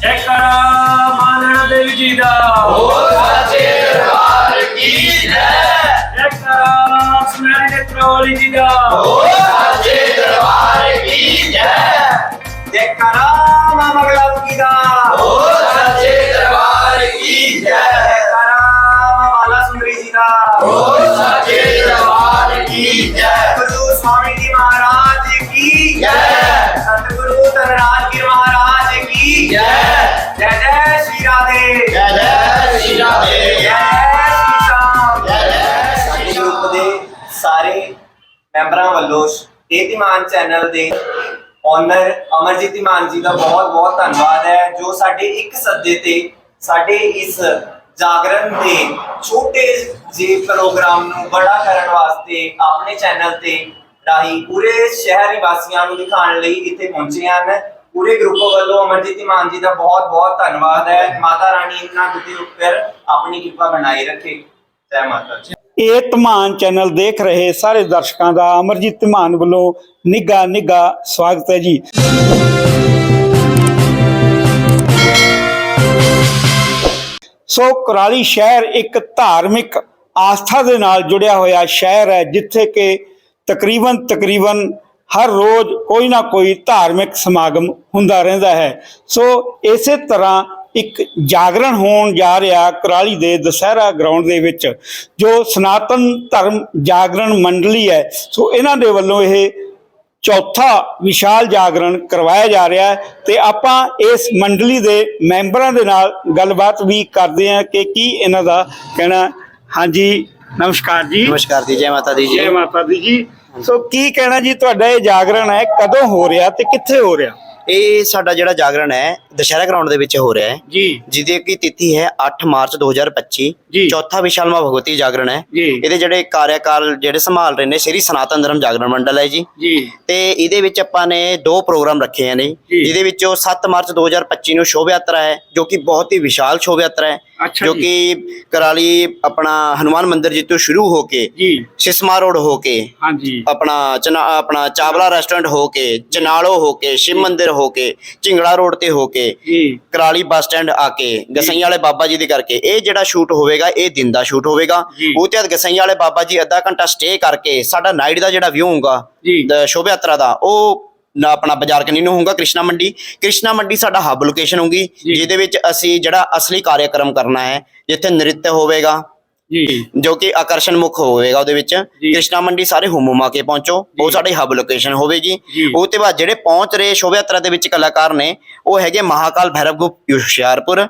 ਜੈਕਾਰਾ ਮਾਨਣਾ ਦੇਵੀ ਜੀ ਦਾ। ਹੋ ਸਾਚੇ ਦਰਬਾਰ ਕੀ ਜੈ। ਜੈਕਾਰਾ ਸੁਨਾਈ ਦੇ ਪ੍ਰੋਲੀ ਜੀ ਦਾ। ਹੋ ਸਾਚੇ ਦਰਬਾਰ ਕੀ ਜੈ। ਜੈਕਾਰਾ ਮਾਮਾ ਗਲਾਬ ਕੀ ਦਾ। ਹੋ ਜੈ ਰਾਧੇ ਜੈ ਜੈ ਸ਼੍ਰੀ ਜੈ ਰਾਮ। ਜੈ ਜੈ ਸ਼੍ਰੀ ਰਾਮ। ਦੇ ਸਾਰੇ ਮੈਂਬਰਾਂ ਵੱਲੋਂ ਤੇਤੀਮਾਨ ਚੈਨਲ ਦੇ ਓਨਰ ਅਮਰਜੀਤ ਇਮਾਨ ਜੀ ਦਾ ਬਹੁਤ ਬਹੁਤ ਧੰਨਵਾਦ ਹੈ ਜੋ ਸਾਡੇ ਇੱਕ ਸੱਦੇ ਤੇ ਸਾਡੇ ਇਸ ਜਾਗਰਣ ਦੇ ਛੋਟੇ ਜਿਹੇ ਪ੍ਰੋਗਰਾਮ ਨੂੰ ਬੜਾ ਕਰਨ ਵਾਸਤੇ ਆਪਣੇ ਚੈਨਲ ਤੇ ਰਾਹੀਂ ਪੂਰੇ ਸ਼ਹਿਰੀ ਵਾਸੀਆਂ ਨੂੰ ਦਿਖਾਉਣ ਲਈ ਇੱਥੇ ਪਹੁੰਚੇ ਹਨ। ਪੂਰੇ ਗਰੁੱਪ ਵੱਲੋਂ ਅਮਰਜੀਤ ਇਮਾਨ ਜੀ ਦਾ ਬਹੁਤ ਬਹੁਤ ਧੰਨਵਾਦ ਹੈ। ਮਾਤਾ ਰਾਣੀ ਇਹਨਾਂ ਦੇ ਉੱਪਰ ਆਪਣੀ ਕਿਰਪਾ ਬਣਾਈ ਰੱਖੇ। ਜੈ ਮਾਤਾ ਦੀ। ਇਹ ਧਮਾਨ ਚੈਨਲ ਦੇਖ ਰਹੇ ਸਾਰੇ ਦਰਸ਼ਕਾਂ ਦਾ ਅਮਰਜੀਤ ਧਮਾਨ ਵੱਲੋਂ ਨਿੱਘਾ ਨਿੱਘਾ ਸਵਾਗਤ ਹੈ ਜੀ। ਸੋ ਕੁਰਾਲੀ ਸ਼ਹਿਰ ਇੱਕ ਧਾਰਮਿਕ ਆਸਥਾ ਦੇ ਨਾਲ ਜੁੜਿਆ ਹੋਇਆ ਸ਼ਹਿਰ ਹੈ, ਜਿੱਥੇ ਕਿ ਤਕਰੀਬਨ ਤਕਰੀਬਨ ਹਰ ਰੋਜ਼ ਕੋਈ ਨਾ ਕੋਈ ਧਾਰਮਿਕ ਸਮਾਗਮ ਹੁੰਦਾ ਰਹਿੰਦਾ ਹੈ। ਸੋ ਇਸੇ ਤਰ੍ਹਾਂ ਇੱਕ ਜਾਗਰਣ ਹੋਣ ਜਾ ਰਿਹਾ ਕੁਰਾਲੀ ਦੇ ਦਸਹਿਰਾ ਗਰਾਊਂਡ ਦੇ ਵਿੱਚ ਜੋ ਸਨਾਤਨ ਧਰਮ ਜਾਗਰਣ ਮੰਡਲੀ ਹੈ। ਸੋ ਇਹਨਾਂ ਦੇ ਵੱਲੋਂ ਇਹ ਚੌਥਾ ਵਿਸ਼ਾਲ ਜਾਗਰਣ ਕਰਵਾਇਆ ਜਾ ਰਿਹਾ ਹੈ ਤੇ ਆਪਾਂ ਇਸ ਮੰਡਲੀ ਦੇ ਮੈਂਬਰਾਂ ਦੇ ਨਾਲ ਗੱਲਬਾਤ ਵੀ ਕਰਦੇ ਹਾਂ ਕਿ ਕੀ ਇਹਨਾਂ ਦਾ ਕਹਿਣਾ ਹਾਂਜੀ ਨਮਸਕਾਰ ਜੀ। ਨਮਸਕਾਰ ਜੀ ਜੈ ਮਾਤਾ ਦੀ ਜੀ। ਜੈ ਮਾਤਾ ਦੀ ਜੀ। ਸੋ ਕੀ ਕਹਿਣਾ ਜੀ ਤੁਹਾਡਾ ਇਹ ਜਾਗਰਣ ਹੈ ਕਦੋਂ ਹੋ ਰਿਹਾ ਤੇ ਕਿੱਥੇ ਹੋ ਰਿਹਾ? ਇਹ ਸਾਡਾ ਜਿਹੜਾ ਜਾਗਰਣ ਹੈ ਦੁਸ਼ਹਿਰਾ ਗਰਾਊਂਡ ਦੇ ਵਿੱਚ ਹੋ ਰਿਹਾ ਹੈ। ਜੀ। ਜਿਹਦੀ ਕੀ ਤਿਥੀ ਹੈ 8 ਮਾਰਚ 2025 ਜੀ। ਚੌਥਾ ਵਿਸ਼ਾਲ ਮਾ ਭਗਵਤੀ ਜਾਗਰਣ ਹੈ। ਇਹਦੇ ਜਿਹੜੇ ਕਾਰਿਆਕਾਲ ਜਿਹੜੇ ਸੰਭਾਲ ਰਹੇ ਨੇ ਸ੍ਰੀ ਸਨਾਤਨ ਧਰਮ ਜਾਗਰਣ ਮੰਡਲ ਹੈ ਜੀ। ਤੇ ਇਹਦੇ ਵਿੱਚ ਆਪਾਂ ਨੇ ਦੋ ਪ੍ਰੋਗਰਾਮ ਰੱਖੇ ਜੀ। ਜਿਹਦੇ ਵਿੱਚੋਂ 7 ਮਾਰਚ 2025 ਨੂੰ ਸ਼ੋਭ ਯਾਤਰਾ ਹੈ ਜੋ ਕਿ ਬਹੁਤ ਹੀ ਵਿਸ਼ਾਲ ਸ਼ੋਭ ਯਾਤਰਾ ਹੈ। ਅੱਛਾ ਜੋ ਜੀ। ਕਿ ਕਰਾਲੀ ਆਪਣਾ ਹਨੂਮਾਨ ਮੰਦਿਰ ਜੀ ਤੋਂ ਸ਼ੁਰੂ ਹੋ ਕੇ ਜੀ। ਸਿਸਮਾ ਰੋਡ ਹੋ ਕੇ ਹਾਂਜੀ। ਆਪਣਾ ਚਨਾ ਆਪਣਾ ਚਾਵਲਾ ਰੈਸਟੋਰੈਂਟ ਹੋ ਕੇ ਚਨਾਲੋ ਹੋ ਕੇ ਸ਼ਿਵ ਮੰਦਿਰ ਹੋ ਕੇ ਝਿੰਗੜਾ ਰੋਡ ਤੇ ਹੋ ਕੇ ਜੀ। ਕਰਾਲੀ ਬੱਸ ਸਟੈਂਡ ਆ ਕੇ ਗਸਈਆਂ ਵਾਲੇ ਬਾਬਾ ਜੀ ਦੇ ਕਰਕੇ ਇਹ ਜਿਹੜਾ ਸ਼ੂਟ ਹੋਵੇਗਾ ਇਹ ਦਿਨ ਦਾ ਸ਼ੂਟ ਹੋਵੇਗਾ। ਜੀ। ਉਹ ਤੇ ਗਸਈਆਂ ਵਾਲੇ ਬਾਬਾ ਜੀ ਅੱਧਾ ਘੰਟਾ ਸਟੇ ਕਰਕੇ ਸਾਡਾ ਨਾਈਟ ਦਾ ਜਿਹੜਾ ਵਿਊ ਹੋਊਗਾ ਜੀ। ਦ- ਸ਼ੋਭਾ ਯਾਤਰਾ ਦਾ ਉਹ ਨਾ ਆਪਣਾ ਬਾਜ਼ਾਰ ਕਨੀ ਨੂੰ ਹੋਊਗਾ ਕ੍ਰਿਸ਼ਨਾ ਮੰਡੀ ਕ੍ਰਿਸ਼ਨਾ ਮੰਡੀ ਸਾਡਾ ਹੱਬ ਲੋਕੇਸ਼ਨ ਹੋਊਗੀ। ਜਿਹਦੇ ਵਿੱਚ ਅਸੀਂ ਜਿਹੜਾ ਅਸਲੀ ਕਾਰਜਕ੍ਰਮ ਕਰਨਾ ਹੈ ਜਿੱਥੇ ਨ੍ਰਿਤ ਹੋਵੇਗਾ ਜੀ ਜੋ ਕਿ ਆਕਰਸ਼ਣ ਮੁੱਖ ਹੋਵੇਗਾ ਉਹਦੇ ਵਿੱਚ। ਕ੍ਰਿਸ਼ਨਾ ਮੰਡੀ ਸਾਰੇ ਹੁਮੁਮਾ ਕੇ ਪਹੁੰਚੋ ਉਹ ਸਾਡੀ ਹੱਬ ਲੋਕੇਸ਼ਨ ਹੋਵੇਗੀ। ਉਹ ਤੇ ਬਾਅਦ ਜਿਹੜੇ ਪਹੁੰਚ ਰਹੇ ਸ਼ੋਭਾ ਯਾਤਰਾ ਦੇ ਵਿੱਚ ਕਲਾਕਾਰ ਨੇ ਉਹ ਹੈਗੇ Mahakal Bhairav group Hoshiarpur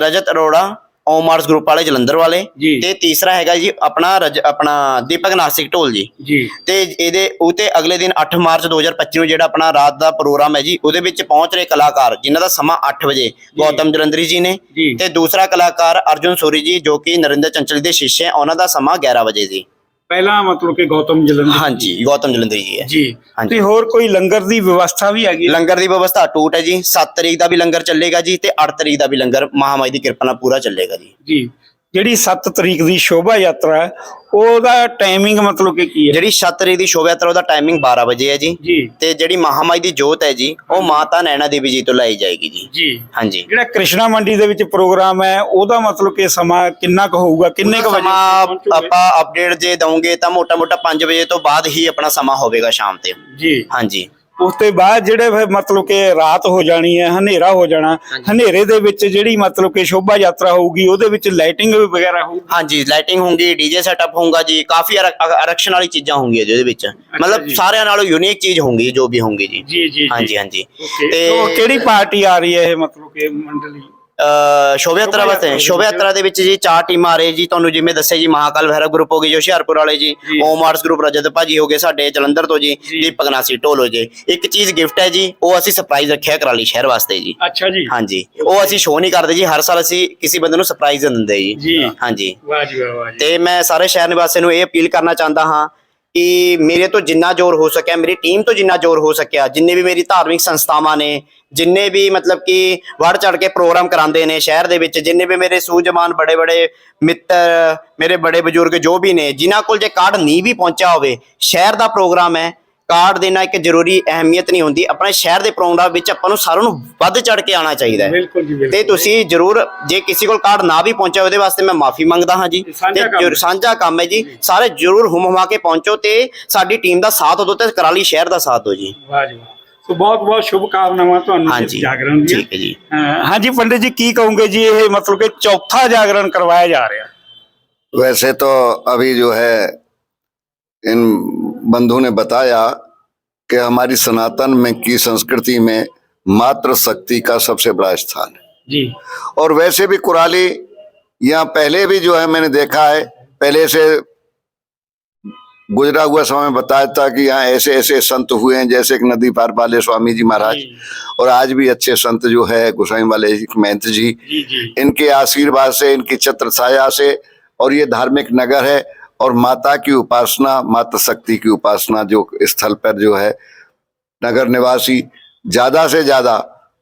Rajat Arora Om arts group ਵਾਲੇ ਜਲੰਧਰ ਵਾਲੇ ਜੀ। ਤੇ ਤੀਸਰਾ ਹੈਗਾ ਜੀ ਆਪਣਾ ਰਜ ਆਪਣਾ ਦੀਪਕ ਨਾਸਿਕ ਢੋਲ ਜੀ। ਜੀ। ਤੇ ਇਹਦੇ ਉਹ ਤੇ ਅਗਲੇ ਦਿਨ 8 ਮਾਰਚ 2025 ਨੂੰ ਜਿਹੜਾ ਆਪਣਾ ਰਾਤ ਦਾ ਪ੍ਰੋਗਰਾਮ ਹੈ ਜੀ ਉਹਦੇ ਵਿੱਚ ਪਹੁੰਚ ਰਹੇ ਕਲਾਕਾਰ ਜਿਨ੍ਹਾਂ ਦਾ ਸਮਾਂ 8 ਵਜੇ ਗੌਤਮ ਜਲੰਧਰੀ ਜੀ ਨੇ। ਜੀ। ਤੇ ਦੂਸਰਾ ਕਲਾਕਾਰ ਅਰਜੁਨ ਸੂਰੀ ਜੀ ਜੋ ਕਿ ਨਰਿੰਦਰ ਚੰਚਲ ਦੇ ਸ਼ਿష్‍ය ਹੈ ਉਹਨਾਂ ਦਾ ਸਮਾਂ 11 ਵਜੇ ਜੀ। ਪਹਿਲਾਂ ਮਤਲਬ ਕਿ ਗੌਤਮ ਜਲੰਧਰ ਹਾਂਜੀ ਗੌਤਮ ਜਲੰਧਰੀ ਜੀ ਹੈ। ਜੀ। ਹਾਂਜੀ। ਤੇ ਹੋਰ ਕੋਈ ਲੰਗਰ ਦੀ ਵਿਵਸਥਾ ਵੀ ਹੈਗੀ? ਲੰਗਰ ਦੀ ਵਿਵਸਥਾ ਟੂਟ ਹੈ ਜੀ। 7 ਤਰੀਕ ਦਾ ਵੀ ਲੰਗਰ ਚੱਲੇਗਾ ਜੀ ਤੇ 8 ਤਰੀਕ ਦਾ ਵੀ ਲੰਗਰ ਮਹਾਮਾਈ ਦੀ ਕਿਰਪਾ ਨਾਲ ਪੂਰਾ ਚੱਲੇਗਾ ਜੀ। ਜੀ। ਜਿਹੜੀ 7 ਤਰੀਕ ਦੀ ਸ਼ੋਭਾ ਯਾਤਰਾ ਹੈ ਉਹਦਾ ਟਾਈਮਿੰਗ ਮਤਲਬ ਕਿ ਕੀ ਹੈ? ਜਿਹੜੀ 7 ਤਰੀਕ ਦੀ ਸ਼ੋਭਾ ਯਾਤਰਾ ਉਹਦਾ ਟਾਈਮਿੰਗ 12 ਵਜੇ ਹੈ ਜੀ। ਜੀ। ਤੇ ਜਿਹੜੀ ਮਹਾਮਾਈ ਦੀ ਜੋਤ ਹੈ ਜੀ ਉਹ ਮਾਤਾ ਨੈਣਾ ਦੇਵੀ ਜੀ ਤੋਂ ਲਾਈ ਜਾਏਗੀ ਜੀ। ਜੀ। ਹਾਂਜੀ। ਜਿਹੜਾ ਕ੍ਰਿਸ਼ਨਾ ਮੰਡੀ ਦੇ ਵਿੱਚ ਪ੍ਰੋਗਰਾਮ ਹੈ ਉਹਦਾ ਮਤਲਬ ਕਿ ਸਮਾਂ ਕਿੰਨਾ ਕੁ ਹੋਊਗਾ? ਕਿੰਨੇ ਕੁ ਵਜੇ ਸਮਾਂ ਪਹੁੰਚੋਗੇ? ਆਪਾਂ ਅਪਡੇਟ ਜੇ ਦਵਾਂਗੇ ਤਾਂ ਮੋਟਾ ਮੋਟਾ 5 ਵਜੇ ਤੋਂ ਬਾਅਦ ਹੀ ਆਪਣਾ ਸਮਾਂ ਹੋਵੇਗਾ ਸ਼ਾਮ ਤੇ। ਜੀ। ਹਾਂਜੀ। ਉਸ ਤੋਂ ਬਾਅਦ ਜਿਹੜੇ ਫਿਰ ਮਤਲਬ ਕਿ ਰਾਤ ਹੋ ਜਾਣੀ ਹੈ ਹਨੇਰਾ ਹੋ ਜਾਣਾ ਹਨੇਰੇ ਦੇ ਵਿੱਚ ਜਿਹੜੀ ਮਤਲਬ ਕਿ ਸ਼ੋਭਾ ਯਾਤਰਾ ਹੋਊਗੀ ਉਹਦੇ ਵਿੱਚ ਲਾਈਟਿੰਗ ਵੀ ਵਗੈਰਾ ਹੋਊਗੀ ਹਾਂਜੀ ਲਾਈਟਿੰਗ ਹੋਊਗੀ ਡੀਜੇ ਸੈਟਅਪ ਹੋਊਗਾ ਜੀ ਕਾਫੀ ਆਰਕਸ਼ਨ ਵਾਲੀ ਚੀਜ਼ਾਂ ਹੋਣਗੀਆਂ ਜੀ ਉਹਦੇ ਵਿੱਚ। ਮਤਲਬ। ਸਾਰਿਆਂ ਨਾਲੋਂ ਯੂਨੀਕ ਚੀਜ਼ ਹੋਊਗੀ ਜੋ ਵੀ ਹੋਊਗੀ ਜੀ। ਜੀ ਜੀ ਹਾਂਜੀ ਹਾਂਜੀ। ਤੋ ਕਿਹੜੀ ਪਾਰਟੀ ਆ ਰਹੀ ਹੈ ਇਹ ਮਤਲਬ ਕਿ ਮੰਡਲੀ? ਅ ਸ਼ੋਭਾ ਯਾਤਰਾ ਸ਼ੋਭਾ ਵਾਸਤੇ ਯਾਤਰਾ ਸ਼ੋਭਾ ਯਾਤਰਾ ਦੇ ਵਿੱਚ ਜੀ ਚਾਰ ਟੀਮਾਂ ਆ ਰਹੀ ਜੀ। ਤੁਹਾਨੂੰ ਜਿਵੇਂ ਦੱਸਿਆ ਜੀ ਮਹਾਕਾਲ ਭੈਰਵ ਗਰੁੱਪ ਹੋ ਗਈ ਜੋ ਹੁਸ਼ਿਆਰਪੁਰ ਵਾਲੇ ਜੀ। ਓਮ ਆਰਟਸ ਗਰੁੱਪ ਰਜਤ ਭਾਜੀ ਹੋ ਗਏ ਸਾਡੇ ਜਲੰਧਰ ਤੋਂ ਜੀ। ਦੀਪਕ ਨਾਸੀ ਢੋਲ ਹੋ ਜੇ। ਇੱਕ ਚੀਜ਼ ਗਿਫਟ ਹੈ ਜੀ ਉਹ ਅਸੀਂ ਸਰਪ੍ਰਾਈਜ਼ ਰੱਖਿਆ ਕਰਾਲੀ ਸ਼ਹਿਰ ਵਾਸਤੇ ਜੀ। ਅੱਛਾ ਜੀ। ਹਾਂਜੀ ਉਹ ਅਸੀਂ ਸ਼ੋਅ ਨਹੀਂ ਕਰਦੇ ਜੀ ਹਰ ਸਾਲ ਅਸੀਂ ਕਿਸੇ ਬੰਦੇ ਨੂੰ ਸਰਪ੍ਰਾਈਜ਼ ਦਿੰਦੇ ਜੀ। ਹਾਂਜੀ। ਵਾਹ ਜੀ ਵਾਹ ਵਾਹ ਜੀ। ਤੇ ਮੈਂ ਸਾਰੇ ਸ਼ਹਿਰ ਨਿਵਾਸੀਆਂ ਨੂੰ ਇਹ ਅਪੀਲ ਕਰਨਾ ਚਾਹੁੰਦਾ ਹਾਂ ਕਿ ਮੇਰੇ ਤੋਂ ਜਿੰਨਾ ਜ਼ੋਰ ਹੋ ਸਕਿਆ, ਮੇਰੀ ਟੀਮ ਤੋਂ ਜਿੰਨਾ ਜ਼ੋਰ ਹੋ ਸਕਿਆ, ਜਿੰਨੇ ਵੀ ਮੇਰੀ ਧਾਰਮਿਕ ਸੰਸਥਾਵਾਂ ਨੇ, ਜਿੰਨੇ ਵੀ ਮਤਲਬ ਕਿ ਵੜ ਚੜ ਕੇ ਪ੍ਰੋਗਰਾਮ ਕਰਾਉਂਦੇ ਨੇ ਸ਼ਹਿਰ ਦੇ ਵਿੱਚ, ਜਿੰਨੇ ਵੀ ਮੇਰੇ ਸੂਝਵਾਨ ਬੜੇ ਬੜੇ ਮਿੱਤਰ, ਮੇਰੇ ਬੜੇ ਬਜ਼ੁਰਗ ਜੋ ਵੀ ਨੇ, ਜਿਨ੍ਹਾਂ ਕੋਲ ਜੇ ਕਾਰਡ ਨਹੀਂ ਵੀ ਪਹੁੰਚਿਆ ਹੋਵੇ, ਸ਼ਹਿਰ ਦਾ ਪ੍ਰੋਗਰਾਮ ਹੈ ਕਾਰਡ ਦੇਣਾ ਇੱਕ ਜ਼ਰੂਰੀ ਅਹਿਮੀਅਤ ਨਹੀਂ ਹੁੰਦੀ ਆਪਣੇ ਸ਼ਹਿਰ ਦੇ ਪ੍ਰੋਗਰਾਮ ਵਿੱਚ ਆਪਾਂ ਨੂੰ ਸਾਰਿਆਂ ਨੂੰ ਵੱਧ ਚੜ ਕੇ ਆਉਣਾ ਚਾਹੀਦਾ ਹੈ ਬਿਲਕੁਲ ਜੀ ਤੇ ਬਿਲਕੁਲ ਤੁਸੀਂ ਜਰੂਰ ਜੇ ਕਿਸੇ ਕੋਲ ਕਾਰਡ ਨਾ ਵੀ ਪਹੁੰਚਿਆ ਉਹਦੇ ਵਾਸਤੇ ਮੈਂ ਮਾਫੀ ਮੰਗਦਾ ਹਾਂ ਜੀ ਇਹ ਸਾਂਝਾ ਤੇ ਕੰਮ ਜਰੂਰ- ਹੈ। ਸਾਂਝਾ ਕੰਮ ਹੈ ਜੀ ਸਾਰੇ ਜਰੂਰ ਹੁਮ ਹੁਮਾ ਕੇ ਪਹੁੰਚੋ ਤੇ ਸਾਡੀ ਟੀਮ ਦਾ ਸਾਥ ਦਿਓ ਤੇ ਕਰਾਲੀ ਸ਼ਹਿਰ ਦਾ ਸਾਥ ਦਿਓ ਜੀ ਵਾਹ ਜੀ ਵਾਹ। ਸੋ ਬਹੁਤ ਬਹੁਤ ਸ਼ੁਭ ਕਾਮਨਾਵਾਂ ਤੁਹਾਨੂੰ ਇਸ ਹਾਂਜੀ ਜਾਗਰਣ ਦੀਆਂ ਠੀਕ ਹੈ ਜੀ ਅਹ ਹਾਂਜੀ ਪੰਡਿਤ ਜੀ ਕੀ ਕਹੋਗੇ ਜੀ ਇਹ ਮਤਲਬ ਕਿ ਚੌਥਾ ਜਾਗਰਣ ਕਰਵਾਇਆ ਜਾ ਰਿਹਾ वैसे तो अभी जो है इन बंधु ने बताया कि हमारी सनातन में की संस्कृति में मात्र शक्ति का सबसे बड़ा स्थान है। जी। और वैसे भी कुराली यहाँ पहले भी जो है मैंने देखा है पहले से गुजरा हुआ समय बताया था कि यहाँ ऐसे ऐसे संत हुए हैं जैसे एक नदी पार वाले स्वामी जी महाराज। और आज भी अच्छे संत जो है गोसाई वाले महंत जी, जी, जी। इनके आशीर्वाद से इनकी छत्र छाया से और ये धार्मिक नगर है। और माता की उपासना माता शक्ति की उपासना जो स्थल पर जो है नगर निवासी ज्यादा से ज्यादा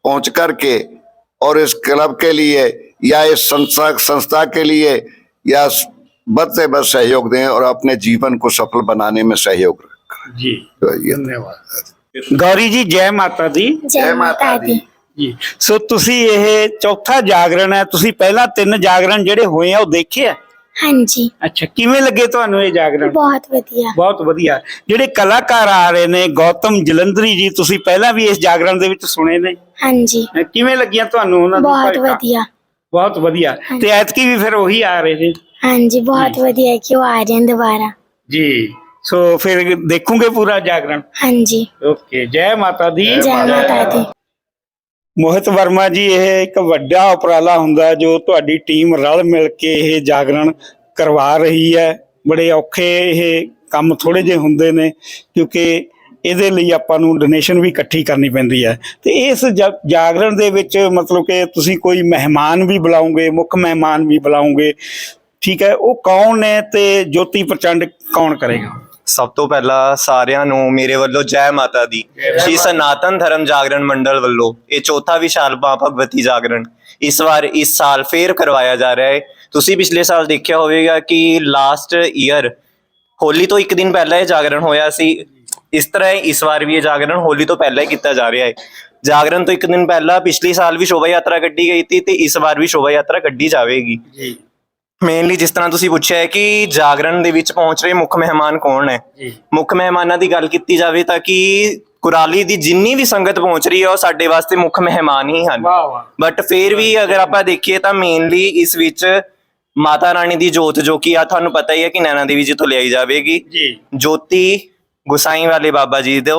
पहुंच कर के और इस क्लब के लिए या इस संस्था संस्था के लिए या बद से बद सहयोग दें और अपने जीवन को सफल बनाने में सहयोग करें ਜੀ तो ये ਧੰਨਵਾਦ ਗੌਰੀ ਜੀ ਜੈ ਮਾਤਾ ਦੀ जय माता दी ਜੀ ਸੋ ਤੁਸੀਂ ਇਹ ਚੌਥਾ ਜਾਗਰਣ ਹੈ ਤੁਸੀਂ ਪਹਿਲਾਂ ਤਿੰਨ ਜਾਗਰਣ ਜਿਹੜੇ ਹੋਏ ਆ ਉਹ ਦੇਖੇ ਆ ਹਾਂਜੀ। ਅੱਛਾ ਕਿਵੇਂ ਲੱਗੇ ਤੁਹਾਨੂੰ ਇਹ ਜਾਗਰਣ? ਬਹੁਤ ਵਧੀਆ। ਬਹੁਤ ਵਧੀਆ। ਜਿਹੜੇ ਕਲਾਕਾਰ ਆ ਰਹੇ ਨੇ ਗੌਤਮ ਜਲੰਧਰੀ ਜੀ ਤੁਸੀਂ ਪਹਿਲਾਂ ਵੀ ਇਸ ਜਾਗਰਣ ਦੇ ਵਿੱਚ ਸੁਣੇ ਨੇ? ਹਾਂਜੀ। ਅਹ ਕਿਵੇਂ ਲੱਗੀਆਂ ਤੁਹਾਨੂੰ ਉਹਨਾਂ ਦੀ ਬਹੁਤ? ਵਧੀਆ। ਬਹੁਤ ਵਧੀਆ। ਤੇ ਐਤਕੀ ਵੀ ਫਿਰ ਉਹੀ ਆ ਰਹੇ ਨੇ? ਹਾਂਜੀ ਬਹੁਤ ਵਧੀਆ ਕਿ ਉਹ ਆ ਰਹੇ ਨੇ ਦੁਬਾਰਾ। ਜੀ। ਸੋ ਫਿਰ ਦੇਖੋਗੇ ਪੂਰਾ ਜਾਗਰਣ? ਹਾਂਜੀ। ਓਕੇ ਜੈ ਮਾਤਾ ਦੀ। ਜੈ ਮਾਤਾ ਦੀ। ਮੋਹਿਤ ਵਰਮਾ ਜੀ, ਇਹ ਇੱਕ ਵੱਡਾ ਉਪਰਾਲਾ ਹੁੰਦਾ ਜੋ ਤੁਹਾਡੀ ਟੀਮ ਰਲ ਮਿਲ ਕੇ ਇਹ ਜਾਗਰਣ ਕਰਵਾ ਰਹੀ ਹੈ। ਬੜੇ ਔਖੇ ਇਹ ਕੰਮ ਥੋੜੇ ਜਿਹੇ ਹੁੰਦੇ ਨੇ, ਕਿਉਂਕਿ ਇਹਦੇ ਲਈ ਆਪਾਂ ਨੂੰ ਡੋਨੇਸ਼ਨ ਵੀ ਇਕੱਠੀ ਕਰਨੀ ਪੈਂਦੀ ਹੈ। ਤੇ ਇਸ ਜਾ- ਜਾਗਰਣ ਦੇ ਵਿੱਚ ਮਤਲਬ ਕਿ ਤੁਸੀਂ ਕੋਈ ਮਹਿਮਾਨ ਵੀ ਬੁਲਾਉਂਗੇ ਮੁੱਖ ਮਹਿਮਾਨ ਵੀ ਬੁਲਾਉਂਗੇ ਠੀਕ ਹੈ, ਉਹ ਕੌਣ ਨੇ ਤੇ ਜੋਤੀ ਪ੍ਰਚੰਡ ਕੌਣ ਕਰੇਗਾ? ਸਭ ਤੋਂ ਪਹਿਲਾਂ ਸਾਰਿਆਂ ਨੂੰ ਮੇਰੇ ਵੱਲੋਂ ਜੈ ਮਾਤਾ ਦੀ ਸ਼੍ਰੀ ਸਨਾਤਨ ਧਰਮ ਜਾਗਰਣ ਮੰਡਲ ਵੱਲੋਂ ਇਹ ਚੌਥਾ ਵਿਸ਼ਾਲ ਮਾਂ ਭਗਵਤੀ ਜਾਗਰਣ ਇਸ ਵਾਰ ਇਸ ਸਾਲ ਫੇਰ ਕਰਵਾਇਆ ਜਾ ਰਿਹਾ ਹੈ। ਤੁਸੀਂ ਪਿਛਲੇ ਸਾਲ ਦੇਖਿਆ ਹੋਵੇਗਾ ਕਿ ਲਾਸਟ ਈਅਰ ਹੋਲੀ ਤੋਂ ਇੱਕ ਦਿਨ ਪਹਿਲਾਂ ਇਹ ਜਾਗਰਣ ਹੋਇਆ ਸੀ। ਇਸ ਤਰ੍ਹਾਂ ਇਸ ਵਾਰ ਵੀ ਇਹ ਜਾਗਰਣ ਹੋਲੀ ਤੋਂ ਪਹਿਲਾਂ ਹੀ ਕੀਤਾ ਜਾ ਰਿਹਾ ਹੈ। ਜਾਗਰਣ ਤੋਂ ਇੱਕ ਦਿਨ ਪਹਿਲਾਂ ਪਿਛਲੇ ਸਾਲ ਵੀ ਸ਼ੋਭਾ ਯਾਤਰਾ ਕੱਢੀ ਗਈ ਸੀ ਤੇ ਇਸ ਵਾਰ ਵੀ ਸ਼ੋਭਾ ਯਾਤਰਾ ਕੱਢੀ ਜਾਵੇਗੀ। ਜੀ। ਮੇਨਲੀ ਜਿਸ ਤਰ੍ਹਾਂ ਤੁਸੀਂ ਪੁੱਛਿਆ ਹੈ ਕਿ ਜਾਗਰਣ ਦੇ ਵਿੱਚ ਪਹੁੰਚ ਰਹੇ ਮੁੱਖ ਮਹਿਮਾਨ ਕੌਣ ਹੈ? ਜੀ। ਮੁੱਖ ਮਹਿਮਾਨਾਂ ਦੀ ਗੱਲ ਕੀਤੀ ਜਾਵੇ ਤਾਂ ਕਿ ਕੁਰਾਲੀ ਦੀ ਜਿੰਨੀ ਵੀ ਸੰਗਤ ਪਹੁੰਚ ਰਹੀ ਹੈ ਉਹ ਸਾਡੇ ਵਾਸਤੇ ਮੁੱਖ ਮਹਿਮਾਨ ਹੀ ਹਨ। ਵਾਹ ਵਾਹ। ਬਟ ਫਿਰ ਵੀ ਅਗਰ ਆਪਾਂ ਦੇਖੀਏ ਤਾਂ ਮੇਨਲੀ ਇਸ ਵਿੱਚ ਮਾਤਾ ਰਾਣੀ ਦੀ ਜੋਤ ਜੋ ਕਿ ਆ ਤੁਹਾਨੂੰ ਪਤਾ ਹੀ ਹੈ ਕਿ ਨੈਣਾ ਦੇਵੀ ਜੀ ਤੋਂ ਲਿਆਈ ਜਾਵੇਗੀ। ਜੀ। ਜੋਤੀ ਗੁਸਾਈ ਵਾਲੇ ਬਾਬਾ ਜੀ ਦੇ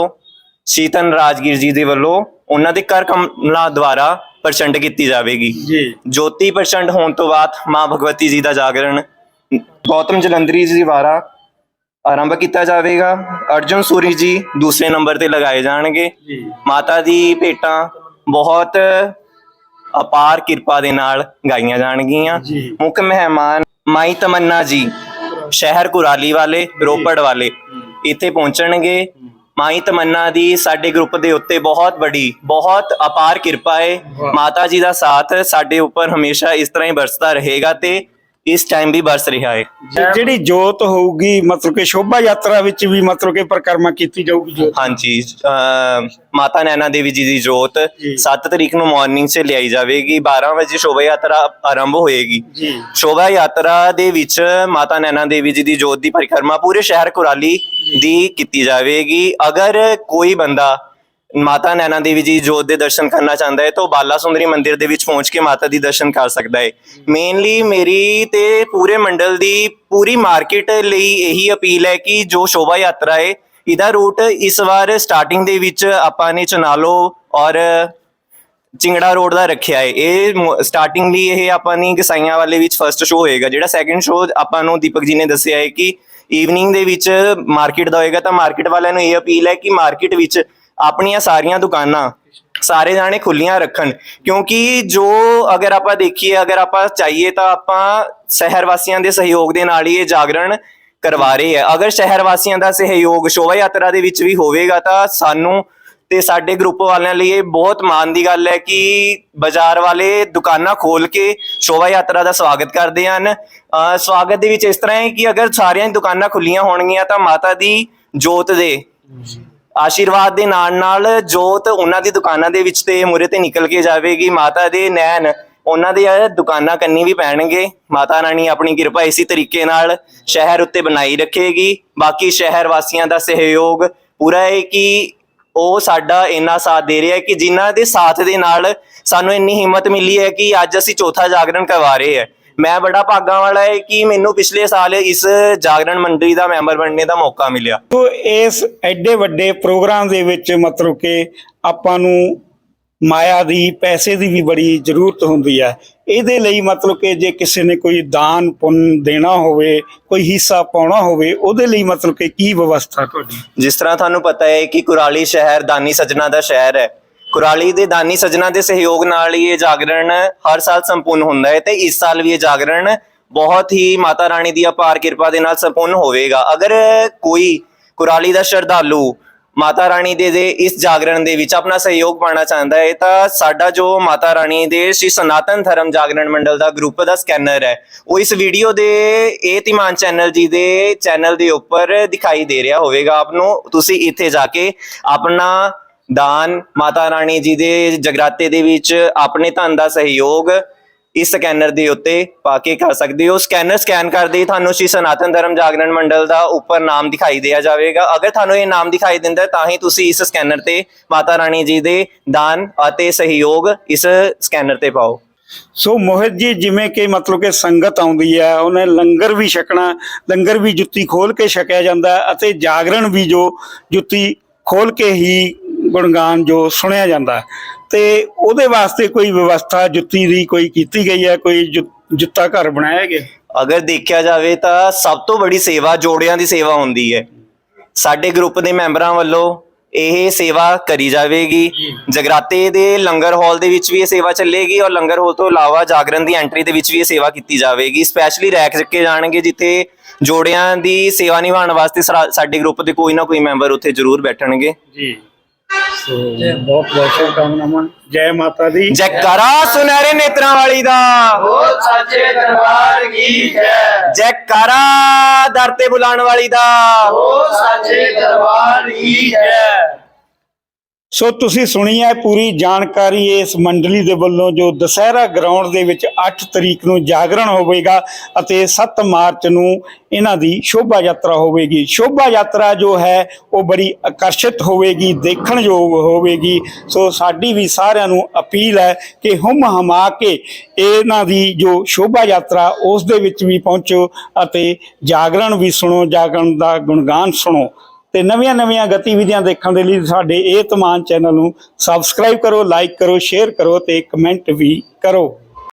ਸ਼ੀਤਨ ਰਾਜਗੀਰ ਜੀ ਦੇ ਵੱਲੋਂ ਉਹਨਾਂ ਦੇ ਕਰ ਕਮਲਾਂ ਦੁਆਰਾ ਪ੍ਰਚੰਡ ਕੀਤੀ ਜਾਵੇਗੀ। ਜੀ। ਜੋਤੀ ਪ੍ਰਚੰਡ ਹੋਣ ਤੋਂ ਬਾਅਦ ਮਾਂ ਭਗਵਤੀ ਜੀ ਦਾ ਜਾਗਰਣ ਗੌਤਮ ਜਲੰਧਰੀ ਜੀ ਦੁਆਰਾ ਆਰੰਭ ਕੀਤਾ ਜਾਵੇਗਾ। ਅਰਜੁਨ ਸੂਰੀ ਜੀ ਦੂਸਰੇ ਨੰਬਰ ਤੇ ਲਗਾਏ ਜਾਣਗੇ। ਜੀ। ਮਾਤਾ ਦੀ ਭੇਟਾਂ ਬਹੁਤ ਅਪਾਰ ਕਿਰਪਾ ਦੇ ਨਾਲ ਗਾਈਆਂ ਜਾਣਗੀਆਂ। ਮੁੱਖ ਮਹਿਮਾਨ ਮਾਈ ਤਮੰਨਾ ਜੀ ਸ਼ਹਿਰ ਕੁਰਾਲੀ ਵਾਲੇ ਰੋਪੜ ਵਾਲੇ ਇੱਥੇ ਪਹੁੰਚਣਗੇ। ਮਾਈ ਤਮੰਨਾ ਦੀ ਸਾਡੇ ਗਰੁੱਪ ਦੇ ਉੱਤੇ ਬਹੁਤ ਬੜੀ ਬਹੁਤ ਅਪਾਰ ਕਿਰਪਾ ਹੈ ਮਾਤਾ ਜੀ ਦਾ ਸਾਥ ਸਾਡੇ ਉੱਪਰ ਹਮੇਸ਼ਾ ਇਸ ਤਰ੍ਹਾਂ ਹੀ ਬਰਸਦਾ ਰਹੇਗਾ ਤੇ ਇਸ ਟਾਈਮ ਵੀ ਬਰਸ ਰਿਹਾ ਹੈ। ਜਿਹੜੀ ਜੋਤ ਹੋਊਗੀ ਮਤਲਬ ਕਿ ਸ਼ੋਭਾ ਯਾਤਰਾ ਵਿੱਚ ਵੀ ਮਤਲਬ ਕਿ ਪਰਿਕਰਮਾ ਕੀਤੀ ਜਾਊਗੀ ਜੋਤ? ਹਾਂਜੀ ਮਾਤਾ ਨੈਣਾ ਦੇਵੀ ਜੀ ਦੀ ਜੋਤ ਜੀ। 7 ਤਰੀਕ ਨੂੰ ਮਾਰਨਿੰਗ 'ਚ ਲਿਆਈ ਜਾਵੇਗੀ 12 ਵਜੇ ਸ਼ੋਭਾ ਯਾਤਰਾ ਆਰੰਭ ਹੋਏਗੀ। ਜੀ। ਸ਼ੋਭਾ ਯਾਤਰਾ ਦੇ ਵਿੱਚ ਮਾਤਾ ਨੈਣਾ ਦੇਵੀ ਜੀ ਦੀ ਜੋਤ ਦੀ ਪਰਿਕਰਮਾ ਪੂਰੇ ਸ਼ਹਿਰ ਕੁਰਾਲੀ ਦੀ ਕੀਤੀ ਜਾਵੇਗੀ। ਅਗਰ ਕੋਈ ਬੰਦਾ ਮਾਤਾ ਨੈਣਾ ਦੇਵੀ ਜੀ ਜੋਤ ਦੇ ਦਰਸ਼ਨ ਕਰਨਾ ਚਾਹੁੰਦਾ ਹੈ, ਤਾਂ ਉਹ ਬਾਲਾ ਸੁੰਦਰੀ ਮੰਦਿਰ ਦੇ ਵਿੱਚ ਪਹੁੰਚ ਕੇ ਮਾਤਾ ਦੀ ਦਰਸ਼ਨ ਕਰ ਸਕਦਾ ਹੈ। ਮੇਨਲੀ ਮੇਰੀ ਤੇ ਪੂਰੇ ਮੰਡਲ ਦੀ ਪੂਰੀ ਮਾਰਕੀਟ ਲਈ ਇਹੀ ਅਪੀਲ ਹੈ ਕਿ ਜੋ ਸ਼ੋਭਾ ਯਾਤਰਾ ਹੈ, ਇਹਦਾ ਰੂਟ ਇਸ ਵਾਰ ਸਟਾਰਟਿੰਗ ਦੇ ਵਿੱਚ ਆਪਾਂ ਨੇ ਚਨਾਲੋ ਔਰ ਚਿੰਗੜਾ ਰੋਡ ਦਾ ਰੱਖਿਆ ਹੈ। ਇਹ ਸਟਾਰਟਿੰਗ ਲਈ ਇਹ ਆਪਾਂ ਨੇ ਗਸਾਈਆਂ ਵਾਲੇ ਵਿੱਚ ਫਰਸਟ ਸ਼ੋ ਹੋਏਗਾ, ਜਿਹੜਾ ਸੈਕੰਡ ਸ਼ੋ ਆਪਾਂ ਨੂੰ ਦੀਪਕ ਜੀ ਨੇ ਦੱਸਿਆ ਹੈ ਕਿ ਈਵਨਿੰਗ ਦੇ ਵਿੱਚ ਮਾਰਕੀਟ ਦਾ ਹੋਏਗਾ, ਤਾਂ ਮਾਰਕੀਟ ਵਾਲਿਆਂ ਨੂੰ ਇਹ ਅਪੀਲ ਹੈ ਕਿ ਮਾਰਕੀਟ ਵਿੱਚ ਆਪਣੀਆਂ ਸਾਰੀਆਂ ਦੁਕਾਨਾਂ ਸਾਰੇ ਜਾਣੇ ਖੁੱਲੀਆਂ ਰੱਖਣ। ਕਿਉਂਕਿ ਜੋ ਅਗਰ ਆਪਾਂ ਦੇਖੀਏ, ਅਗਰ ਆਪਾਂ ਚਾਹੀਏ ਤਾਂ ਆਪਾਂ ਸ਼ਹਿਰ ਵਾਸੀਆਂ ਦੇ ਸਹਿਯੋਗ ਦੇ ਨਾਲ ਹੀ ਇਹ ਜਾਗਰਣ ਕਰਵਾ ਰਹੇ ਹੈ ਅਗਰ ਸ਼ਹਿਰ ਵਾਸੀਆਂ ਦਾ ਸਹਿਯੋਗ ਸ਼ੋਭਾ ਯਾਤਰਾ ਦੇ ਵਿੱਚ ਵੀ ਹੋਵੇਗਾ ਤਾਂ ਸਾਨੂੰ ਤੇ ਸਾਡੇ ਗਰੁੱਪ ਵਾਲਿਆਂ ਲਈ ਇਹ ਬਹੁਤ ਮਾਣ ਦੀ ਗੱਲ ਹੈ ਕਿ ਬਾਜ਼ਾਰ ਵਾਲੇ ਦੁਕਾਨਾਂ ਖੋਲ ਕੇ ਸ਼ੋਭਾ ਯਾਤਰਾ ਦਾ ਸਵਾਗਤ ਕਰਦੇ ਹਨ। ਅਹ ਸਵਾਗਤ ਦੇ ਵਿੱਚ ਇਸ ਤਰ੍ਹਾਂ ਹੈ ਕਿ ਅਗਰ ਸਾਰੀਆਂ ਦੁਕਾਨਾਂ ਖੁੱਲੀਆਂ ਹੋਣਗੀਆਂ ਤਾਂ ਮਾਤਾ ਦੀ ਜੋਤ ਦੇ ਆਸ਼ੀਰਵਾਦ ਦੇ ਨਾਲ ਨਾਲ ਜੋਤ ਉਹਨਾਂ ਦੀ ਦੁਕਾਨਾਂ ਦੇ ਵਿੱਚ ਤੇ ਮੂਰੇ ਤੇ ਨਿਕਲ ਕੇ ਜਾਵੇਗੀ, ਮਾਤਾ ਦੇ ਨੈਣ ਉਹਨਾਂ ਦੇ ਦੁਕਾਨਾਂ ਕੰਨੀ ਵੀ ਪੈਣਗੇ। ਮਾਤਾ ਰਾਣੀ ਆਪਣੀ ਕਿਰਪਾ ਇਸੇ ਤਰੀਕੇ ਨਾਲ ਸ਼ਹਿਰ ਉੱਤੇ ਬਣਾਈ ਰੱਖੇਗੀ। ਬਾਕੀ ਸ਼ਹਿਰ ਵਾਸੀਆਂ ਦਾ ਸਹਿਯੋਗ ਪੂਰਾ ਹੈ ਕਿ ਉਹ ਸਾਡਾ ਇੰਨਾ ਸਾਥ ਦੇ ਰਿਹਾ ਹੈ ਕਿ ਜਿਨ੍ਹਾਂ ਦੇ ਸਾਥ ਦੇ ਨਾਲ ਸਾਨੂੰ ਇੰਨੀ ਹਿੰਮਤ ਮਿਲੀ ਹੈ ਕਿ ਅੱਜ ਅਸੀਂ ਚੌਥਾ ਜਾਗਰਣ ਕਰਵਾ ਰਹੇ ਹਾਂ। ਮੈਂ ਬੜਾ ਭਾਗਾਂ ਵਾਲਾ ਹੈ ਕਿ ਮੈਨੂੰ ਪਿਛਲੇ ਸਾਲ ਇਸ ਜਾਗਰਣ ਮੰਡਲੀ ਦਾ ਮੈਂਬਰ ਬਣਨੇ ਦਾ ਮੌਕਾ ਮਿਲਿਆ। ਤੋ ਇਸ ਐਡੇ ਵੱਡੇ ਪ੍ਰੋਗਰਾਮ ਦੇ ਵਿੱਚ ਮਤਲਬ ਕਿ ਆਪਾਂ ਨੂੰ ਮਾਇਆ ਦੀ ਪੈਸੇ ਦੀ ਵੀ ਬੜੀ ਜ਼ਰੂਰਤ ਹੁੰਦੀ ਹੈ ਇਹਦੇ ਲਈ ਮਤਲਬ ਕਿ ਜੇ ਕਿਸੇ ਨੇ ਕੋਈ ਦਾਨ ਪੁੰਨ ਦੇਣਾ ਹੋਵੇ ਕੋਈ ਹਿੱਸਾ ਪਾਉਣਾ ਹੋਵੇ ਉਹਦੇ ਲਈ ਮਤਲਬ ਕਿ ਕੀ ਵਿਵਸਥਾ ਤੁਹਾਡੀ? ਜਿਸ ਤਰ੍ਹਾਂ ਤੁਹਾਨੂੰ ਪਤਾ ਹੈ ਕਿ ਕੁਰਾਲੀ ਸ਼ਹਿਰ ਦਾਨੀ ਸੱਜਣਾ ਦਾ ਸ਼ਹਿਰ ਹੈ। ਕੁਰਾਲੀ ਦੇ ਦਾਨੀ ਸੱਜਣਾ ਦੇ ਸਹਿਯੋਗ ਨਾਲ ਹੀ ਇਹ ਜਾਗਰਣ ਹਰ ਸਾਲ ਸੰਪੂਰਨ ਹੁੰਦਾ ਹੈ ਤੇ ਇਸ ਸਾਲ ਵੀ ਇਹ ਜਾਗਰਣ ਬਹੁਤ ਹੀ ਮਾਤਾ ਰਾਣੀ ਦੀ ਅਪਾਰ ਕਿਰਪਾ ਦੇ ਨਾਲ ਸੰਪੂਰਨ ਹੋਵੇਗਾ। ਅਗਰ ਕੋਈ ਕੁਰਾਲੀ ਦਾ ਸ਼ਰਧਾਲੂ ਮਾਤਾ ਰਾਣੀ ਦੇ ਦੇ ਇਸ ਜਾਗਰਣ ਦੇ ਵਿੱਚ ਆਪਣਾ ਸਹਿਯੋਗ ਪਾਣਾ ਚਾਹੁੰਦਾ ਹੈ, ਤਾਂ ਸਾਡਾ ਜੋ ਮਾਤਾ ਰਾਣੀ ਦੇ ਸ਼੍ਰੀ ਸਨਾਤਨ ਧਰਮ ਜਾਗਰਣ ਮੰਡਲ ਦਾ ਗਰੁੱਪ ਦਾ ਸਕੈਨਰ ਹੈ, ਉਹ ਇਸ ਵੀਡੀਓ ਦੇ ਇਹ ਧੀਮਾਨ ਚੈਨਲ ਜੀ ਦੇ ਚੈਨਲ ਦੇ ਉੱਪਰ ਦਿਖਾਈ ਦੇ ਰਿਹਾ ਹੋਵੇਗਾ। ਆਪ ਨੂੰ ਤੁਸੀਂ ਇੱਥੇ ਜਾ ਕੇ ਆਪਣਾ ਦਾਨ ਮਾਤਾ ਰਾਣੀ ਜੀ ਦੇ ਜਗਰਾਤੇ ਦੇ ਵਿੱਚ ਆਪਣੇ ਧਨ ਦਾ ਸਹਿਯੋਗ ਇਸ ਸਕੈਨਰ ਦੇ ਉੱਤੇ ਪਾ ਕੇ ਕਰ ਸਕਦੇ ਹੋ। ਸਕੈਨਰ ਸਕੈਨ ਕਰਦੇ ਹੀ ਤੁਹਾਨੂੰ ਸ਼੍ਰੀ ਸਨਾਤਨ ਧਰਮ ਜਾਗਰਣ ਮੰਡਲ ਦਾ ਉੱਪਰ ਨਾਮ ਦਿਖਾਈ ਦਿਆ ਜਾਵੇਗਾ। ਅਗਰ ਤੁਹਾਨੂੰ ਇਹ ਨਾਮ ਦਿਖਾਈ ਦਿੰਦਾ, ਤਾਂ ਹੀ ਤੁਸੀਂ ਇਸ ਸਕੈਨਰ ਤੇ ਮਾਤਾ ਰਾਣੀ ਜੀ ਦੇ ਦਾਨ ਅਤੇ ਸਹਿਯੋਗ ਇਸ ਸਕੈਨਰ ਤੇ ਪਾਓ। ਸੋ ਮੋਹਿਤ ਜੀ, ਜਿਵੇਂ ਕਿ ਮਤਲਬ ਕਿ ਸੰਗਤ ਆਉਂਦੀ ਹੈ, ਉਹਨੇ ਲੰਗਰ ਵੀ ਛਕਣਾ, ਲੰਗਰ ਵੀ ਜੁੱਤੀ ਖੋਲ ਕੇ ਛਕਿਆ ਜਾਂਦਾ ਅਤੇ ਜਾਗਰਣ ਵੀ ਜੋ ਜੁੱਤੀ ਖੋਲ ਕੇ ਹੀ ਗੁਣਗਾਨ ਜੋ ਸੁਣਿਆ ਜਾਂਦਾ। ਤੇ ਉਹਦੇ ਵਾਸਤੇ ਕੋਈ ਵਿਵਸਥਾ ਜੁੱਤੀ ਦੀ ਕੋਈ ਕੀਤੀ ਗਈ ਹੈ? ਕੋਈ ਜੁੱਤਾ ਘਰ ਬਣਾਇਆ ਗਿਆ? ਅਗਰ ਦੇਖਿਆ ਜਾਵੇ ਤਾਂ ਸਭ ਤੋਂ ਬੜੀ ਸੇਵਾ ਜੋੜਿਆਂ ਦੀ ਸੇਵਾ ਹੁੰਦੀ ਹੈ। ਸਾਡੇ ਗਰੁੱਪ ਦੇ ਮੈਂਬਰਾਂ ਵੱਲੋਂ ਇਹ ਸੇਵਾ ਕਰੀ ਜਾਵੇਗੀ। ਜਗਰਾਤੇ ਦੇ ਲੰਗਰ ਹਾਲ ਦੇ ਵਿੱਚ ਵੀ ਇਹ ਸੇਵਾ ਚੱਲੇਗੀ ਔਰ ਲੰਗਰ ਹਾਲ ਤੋਂ ਇਲਾਵਾ ਜਾਗਰਣ ਦੀ ਐਂਟਰੀ ਦੇ ਵਿੱਚ ਵੀ ਇਹ ਸੇਵਾ ਕੀਤੀ ਜਾਵੇਗੀ। ਸਪੈਸ਼ਲੀ ਰੈਕ ਚੱਕੇ ਜਾਣਗੇ ਜਿੱਥੇ ਜੋੜਿਆਂ ਦੀ ਸੇਵਾ ਨਿਭਾਉਣ ਵਾਸਤੇ ਸਾਡੇ ਗਰੁੱਪ ਦੇ ਕੋਈ ਨਾ ਕੋਈ ਮੈਂਬਰ ਉੱਥੇ ਜ਼ਰੂਰ ਬੈਠਣਗੇ। ਜੀ। ਸੋ ਬਹੁਤ ਬਹੁਤ ਸ਼ੁਭਕਾਮਨਾਵਾਂ। ਜੈ ਮਾਤਾ ਦੀ। ਜੈਕਾਰਾ ਸੁਨਹਿਰੇ ਨੇਤਰਾਂ ਵਾਲੀ ਦਾ। ਹੋ ਸੱਚੇ ਦਰਬਾਰ ਕੀ ਜੈ। ਜੈਕਾਰਾ ਦਰ ਤੇ ਬੁਲਾਉਣ ਵਾਲੀ ਦਾ। ਹੋ ਸੱਚੇ ਦਰਬਾਰ ਕੀ ਜੈ। ਸੋ ਤੁਸੀਂ ਸੁਣੀ ਹੈ ਪੂਰੀ ਜਾਣਕਾਰੀ ਇਸ ਮੰਡਲੀ ਦੇ ਵੱਲੋਂ ਜੋ ਦਸਹਿਰਾ ਗਰਾਊਂਡ ਦੇ ਵਿੱਚ 8 ਤਰੀਕ ਨੂੰ ਜਾਗਰਣ ਹੋਵੇਗਾ ਅਤੇ 7 ਮਾਰਚ ਨੂੰ ਇਹਨਾਂ ਦੀ ਸ਼ੋਭਾ ਯਾਤਰਾ ਹੋਵੇਗੀ। ਸ਼ੋਭਾ ਯਾਤਰਾ ਜੋ ਹੈ, ਉਹ ਬੜੀ ਆਕਰਸ਼ਿਤ ਹੋਵੇਗੀ, ਦੇਖਣਯੋਗ ਹੋਵੇਗੀ। ਸੋ ਸਾਡੀ ਵੀ ਸਾਰਿਆਂ ਨੂੰ ਅਪੀਲ ਹੈ ਕਿ ਹੁਮ ਹਮਾ ਕੇ ਇਹਨਾਂ ਦੀ ਜੋ ਸ਼ੋਭਾ ਯਾਤਰਾ, ਉਸ ਦੇ ਵਿੱਚ ਵੀ ਪਹੁੰਚੋ ਅਤੇ ਜਾਗਰਣ ਵੀ ਸੁਣੋ, ਜਾਗਰਣ ਦਾ ਗੁਣਗਾਨ ਸੁਣੋ। ਤੇ ਨਵੀਆਂ-ਨਵੀਆਂ ਗਤੀਵਿਧੀਆਂ ਦੇਖਣ ਦੇ ਲਈ ਸਾਡੇ ਇਹ ਤਮਾਨ ਚੈਨਲ ਨੂੰ ਸਬਸਕ੍ਰਾਈਬ ਕਰੋ ਲਾਈਕ ਕਰੋ ਸ਼ੇਅਰ ਕਰੋ ਤੇ ਕਮੈਂਟ ਵੀ ਕਰੋ।